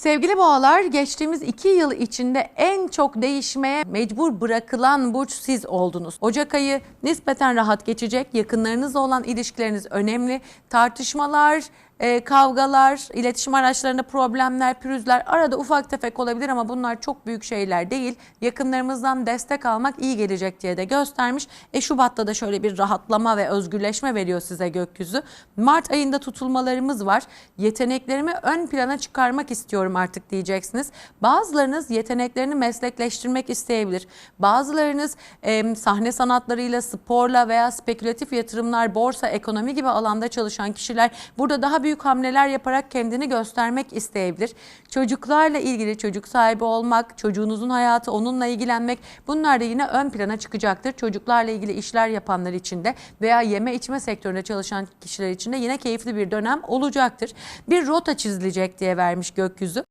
Sevgili boğalar geçtiğimiz iki yıl içinde en çok değişmeye mecbur bırakılan burç siz oldunuz. Ocak ayı nispeten rahat geçecek. Yakınlarınızla olan ilişkileriniz önemli. Tartışmalar, e, kavgalar, iletişim araçlarında problemler, pürüzler arada ufak tefek olabilir ama bunlar çok büyük şeyler değil. Yakınlarımızdan destek almak iyi gelecek diye de göstermiş. E Şubat'ta da şöyle bir rahatlama ve özgürleşme veriyor size gökyüzü. Mart ayında tutulmalarımız var. Yeteneklerimi ön plana çıkarmak istiyorum artık diyeceksiniz. Bazılarınız yeteneklerini meslekleştirmek isteyebilir. Bazılarınız e, sahne sanatlarıyla, sporla veya spekülatif yatırımlar, borsa, ekonomi gibi alanda çalışan kişiler burada daha büyük hamleler yaparak kendini göstermek isteyebilir. Çocuklarla ilgili çocuk sahibi olmak, çocuğunuzun hayatı, onunla ilgilenmek bunlar da yine ön plana çıkacaktır. Çocuklarla ilgili işler yapanlar için de veya yeme içme sektöründe çalışan kişiler için de yine keyifli bir dönem olacaktır. Bir rota çizilecek diye vermiş gökyüzü.